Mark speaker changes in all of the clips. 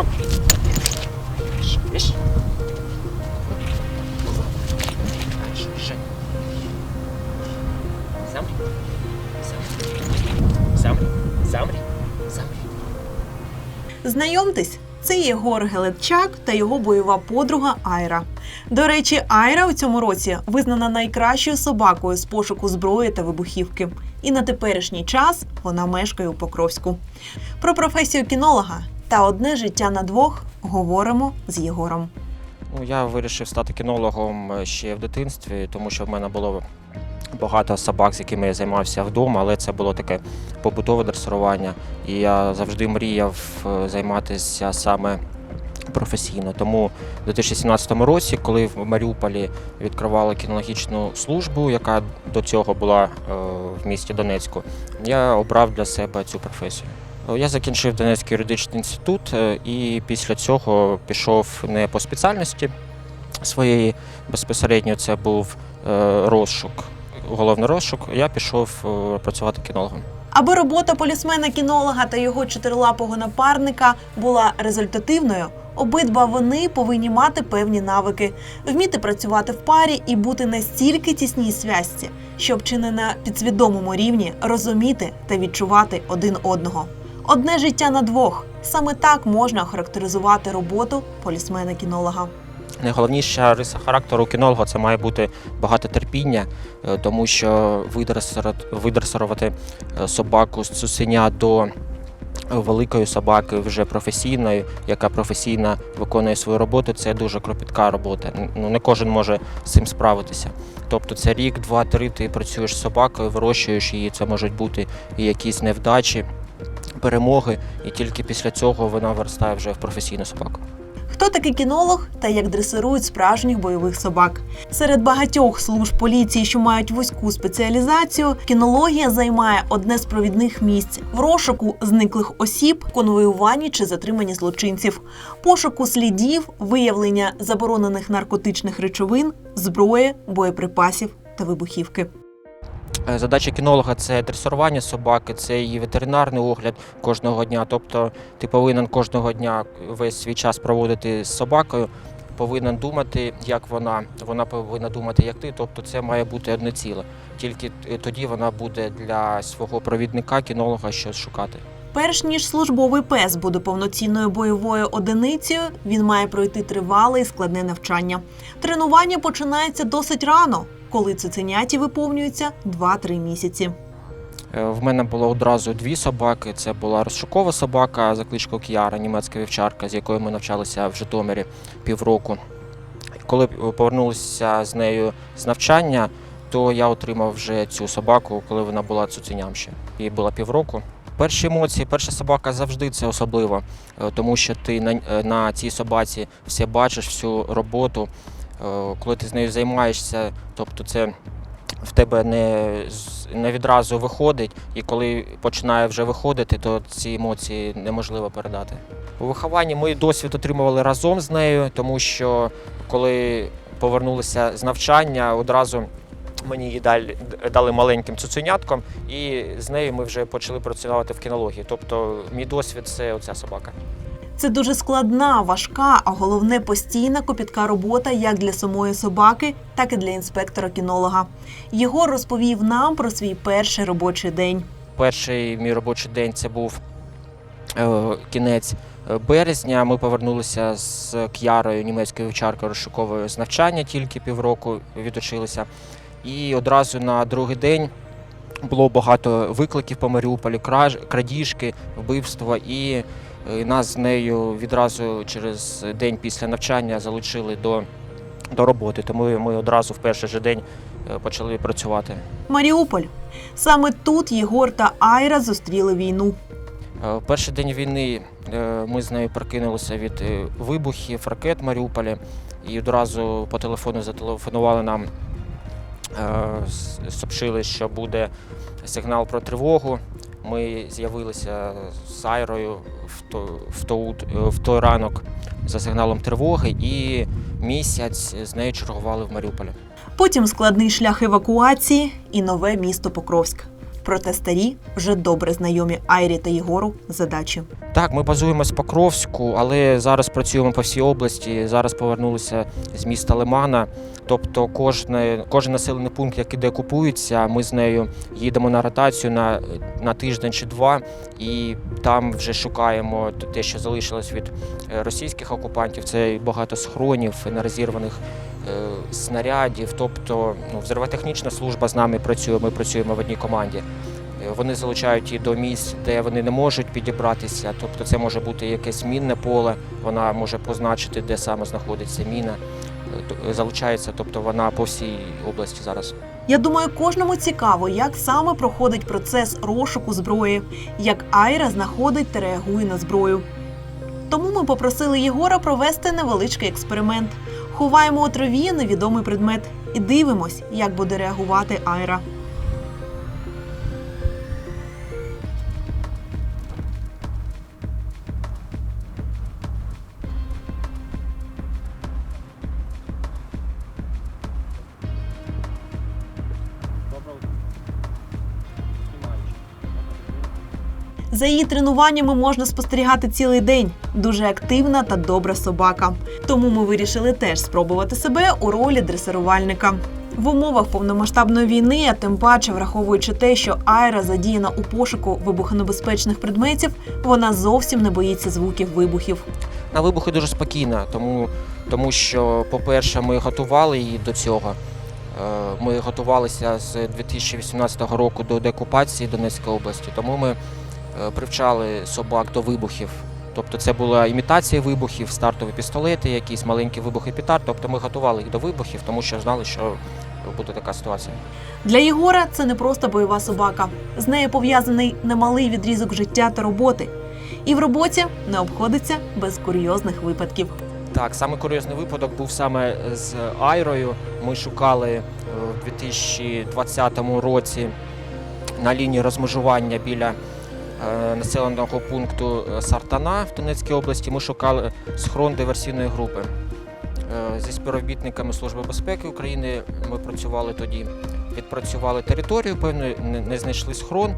Speaker 1: крок. Більше, більше. Дальше, ще. Замри. Замри. Замри. Замри. Замри.
Speaker 2: Знайомтесь, це Єгор Гелетчак та його бойова подруга Айра. До речі, Айра у цьому році визнана найкращою собакою з пошуку зброї та вибухівки. І на теперішній час вона мешкає у Покровську. Про професію кінолога та одне життя на двох говоримо з Єгором.
Speaker 1: Ну, я вирішив стати кінологом е, ще в дитинстві, тому що в мене було багато собак, з якими я займався вдома, але це було таке побутове дресирування. І я завжди мріяв е, займатися саме професійно. Тому у 2017 році, коли в Маріуполі відкривали кінологічну службу, яка до цього була е, в місті Донецьку, я обрав для себе цю професію. Е, Я закінчив Донецький юридичний інститут е, і після цього пішов не по спеціальності своєї безпосередньо це був е, розшук, головний розшук. Я пішов працювати кінологом.
Speaker 2: Аби робота полісмена-кінолога та його чотирилапого напарника була результативною, обидва вони повинні мати певні навики, вміти працювати в парі і бути настільки тісній зв'язці, щоб чи не на підсвідомому рівні розуміти та відчувати один одного. Одне життя на двох саме так можна охарактеризувати роботу полісмена-кінолога.
Speaker 1: Найголовніша риса характеру кінолога це має бути багато терпіння, е, тому що видресирувати- е, собаку з цуценя до великої собаки вже професійної, яка професійно виконує свою роботу, це дуже кропітка робота. Ну не кожен може з цим справитися. Тобто це рік, два, три ти працюєш з собакою, вирощуєш її. Це можуть бути і якісь невдачі, перемоги, і тільки після цього вона виростає вже в професійну собаку.
Speaker 2: Хто такий кінолог та як дресирують справжніх бойових собак? Серед багатьох служб поліції, що мають вузьку спеціалізацію, кінологія займає одне з провідних місць в розшуку зниклих осіб, конвоюванні чи затриманні злочинців, пошуку слідів, виявлення заборонених наркотичних речовин, зброї, боєприпасів та вибухівки.
Speaker 1: Е, Задача кінолога це дресирування собаки, це її ветеринарний огляд кожного дня. Тобто ти повинен кожного дня весь свій час проводити з собакою, повинен думати, як вона, вона повинна думати, як ти. Тобто це має бути одне ціле. Тільки е, тоді вона буде для свого провідника кінолога щось шукати.
Speaker 2: Перш ніж службовий пес буде повноцінною бойовою одиницею, він має пройти тривале і складне навчання. Тренування починається досить рано, коли цуценяті виповнюється 2-3 місяці.
Speaker 1: Е, В мене було одразу дві собаки. Це була розшукова собака за кличкою Кіара, німецька вівчарка, з якою ми навчалися в Житомирі півроку. Коли повернулися з нею з навчання, то я отримав вже цю собаку, коли вона була цуценям ще. Їй було півроку. Перші емоції, перша собака завжди це особливо, е, тому що ти на, е, на цій собаці все бачиш, всю роботу. Е, Коли ти з нею займаєшся, тобто це в тебе не, не відразу виходить, і коли починає вже виходити, то ці емоції неможливо передати. У вихованні ми досвід отримували разом з нею, тому що коли повернулися з навчання, одразу мені її дали, дали маленьким цуценятком, і з нею ми вже почали працювати в кінології. Тобто, мій досвід це оця собака.
Speaker 2: Це дуже складна, важка, а головне постійна копітка робота як для самої собаки, так і для інспектора-кінолога. Єгор розповів нам про свій перший робочий день.
Speaker 1: Перший мій робочий день це був е, кінець е, березня. Ми повернулися з К'ярою, німецькою вівчаркою розшуковою з навчання, тільки півроку відучилися. І одразу на другий день було багато викликів по Маріуполі, краж, крадіжки, вбивства. І е, нас з нею відразу через день після навчання залучили до, до роботи. Тому ми одразу в перший же день е, почали працювати.
Speaker 2: Маріуполь. Саме тут Єгор та Айра зустріли війну.
Speaker 1: Е, в Перший день війни ми з нею прокинулися від вибухів, ракет в Маріуполі і одразу по телефону зателефонували нам, сообщили, що буде сигнал про тривогу. Ми з'явилися з Айрою в, то, в, то, в той ранок за сигналом тривоги і місяць з нею чергували в Маріуполі.
Speaker 2: Потім складний шлях евакуації і нове місто Покровськ. Проте старі вже добре знайомі Айрі та Єгору задачі.
Speaker 1: Так, ми базуємось в Покровську, але зараз працюємо по всій області. Зараз повернулися з міста Лимана. Тобто, кожне, кожен населений пункт, який де купується, ми з нею їдемо на ротацію на, на тиждень чи два, і там вже шукаємо те, що залишилось від е, російських окупантів. Це багато схронів, нерозірваних е, снарядів. Тобто, ну, взривотехнічна служба з нами працює. Ми працюємо в одній команді. Е, Вони залучають її до місць, де вони не можуть підібратися. Тобто це може бути якесь мінне поле, вона може позначити, де саме знаходиться міна. Залучається, тобто вона по всій області зараз.
Speaker 2: Я думаю, кожному цікаво, як саме проходить процес розшуку зброї, як Айра знаходить та реагує на зброю. Тому ми попросили Єгора провести невеличкий експеримент. Ховаємо у траві невідомий предмет і дивимось, як буде реагувати Айра. За її тренуваннями можна спостерігати цілий день. Дуже активна та добра собака. Тому ми вирішили теж спробувати себе у ролі дресирувальника. В умовах повномасштабної війни, а тим паче враховуючи те, що Айра задіяна у пошуку вибухонебезпечних предметів, вона зовсім не боїться звуків вибухів.
Speaker 1: На вибухи дуже спокійно, тому, тому що, по-перше, ми готували її до цього. Е, Ми готувалися з 2018 року до деокупації Донецької області, тому ми привчали собак до вибухів. Тобто це була імітація вибухів, стартові пістолети, якісь маленькі вибухи петард. Тобто ми готували їх до вибухів, тому що знали, що буде така ситуація.
Speaker 2: Для Єгора це не просто бойова собака. З нею пов'язаний немалий відрізок життя та роботи. І в роботі не обходиться без курйозних випадків.
Speaker 1: Так, саме курйозний випадок був саме з Айрою. Ми шукали е, в 2020 році на лінії розмежування біля е, населеного пункту е, Сартана в Донецькій області. Ми шукали схрон диверсійної групи. Е, Зі співробітниками Служби безпеки України ми працювали тоді. Відпрацювали територію, певно, не- знайшли схрон.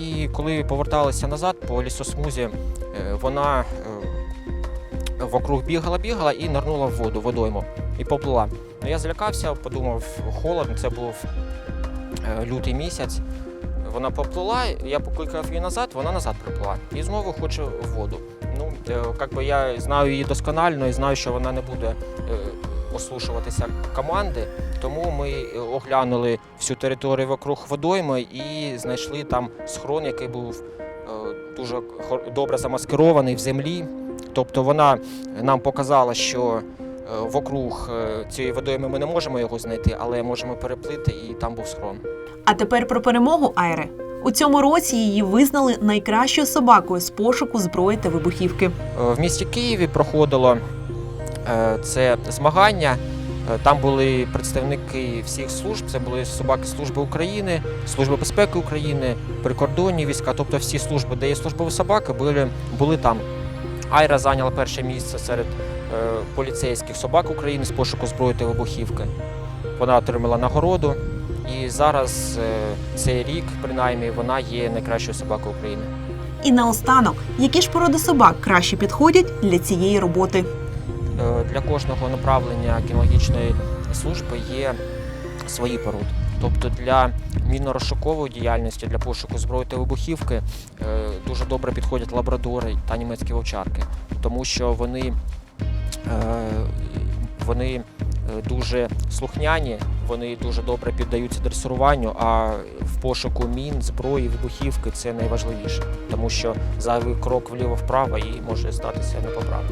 Speaker 1: І коли поверталися назад по лісосмузі, е, вона е, вокруг бігала, бігала і нирнула в воду, водойму, і поплила. Ну, я злякався, подумав, холодно, це був е, лютий місяць. Вона поплила, я покликав її назад, вона назад приплила. І знову хоче в воду. Ну, е, як би я знаю її досконально і знаю, що вона не буде е, ослушуватися команди. Тому ми е, оглянули всю територію вокруг водойми і знайшли там схрон, який був дуже добре замаскирований в землі. Тобто вона нам показала, що вокруг цієї водойми ми не можемо його знайти, але можемо переплити, і там був схрон.
Speaker 2: А тепер про перемогу Айри. У цьому році її визнали найкращою собакою з пошуку зброї та вибухівки.
Speaker 1: Е, В місті Києві проходило е, це змагання. Е, Там були представники всіх служб. Це були собаки Служби України, Служби безпеки України, прикордонні війська, тобто всі служби, де є службові собаки, були, були там. Айра зайняла перше місце серед поліцейських собак України з пошуку зброї та вибухівки. Вона отримала нагороду. І зараз е, цей рік, принаймні, вона є найкращою собакою України.
Speaker 2: І наостанок, які ж породи собак краще підходять для цієї роботи?
Speaker 1: Е, для кожного направлення кінологічної служби є свої породи. Тобто для мінно-розшукової діяльності, для пошуку зброї та вибухівки е, дуже добре підходять лабрадори та німецькі вовчарки, тому що вони, вони дуже слухняні, вони дуже добре піддаються дресируванню, а в пошуку мін, зброї, вибухівки це найважливіше, тому що зайвий крок вліво-вправо і може статися непоправно.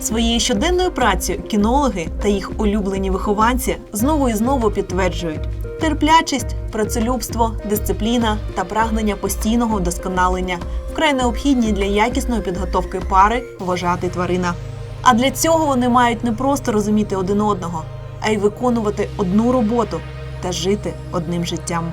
Speaker 2: Своєю щоденною працею кінологи та їх улюблені вихованці знову і знову підтверджують терплячість, працелюбство, дисципліна та прагнення постійного вдосконалення вкрай необхідні для якісної підготовки пари вважати тварина. А для цього вони мають не просто розуміти один одного, а й виконувати одну роботу та жити одним життям.